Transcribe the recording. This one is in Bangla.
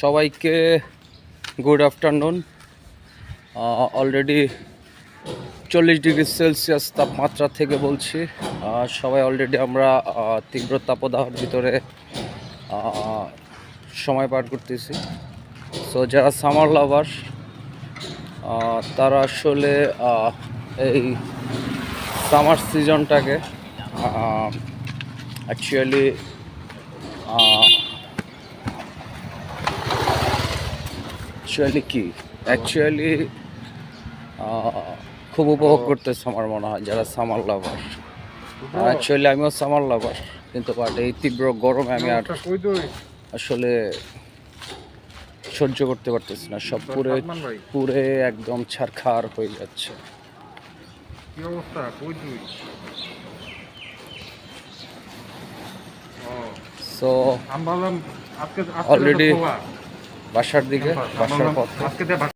সবাইকে গুড আফটারনুন অলরেডি চল্লিশ ডিগ্রি সেলসিয়াস তাপমাত্রা থেকে বলছি। সবাই অলরেডি আমরা তীব্র তাপদাহের ভিতরে সময় পার করতেছি। সো যারা সামার লাভার তারা আসলে এই সামার সিজনটাকে অ্যাকচুয়ালি অ্যাকচুয়ালি কি? অ্যাকচুয়ালি খুব উপভোগ করতেছে আমার মনে হয় যারা সামার লাভার অ্যাকচুয়ালি আমিও সামার লাভার কিন্তু বাট এই তীব্র গরমে আমি আর আসলে সহ্য করতে পারতেছি না। সব পুরে পুরে একদম ছারখার হয়ে যাচ্ছে। কি অবস্থা? সো খোলা। বাসার দিকে বাসার পথে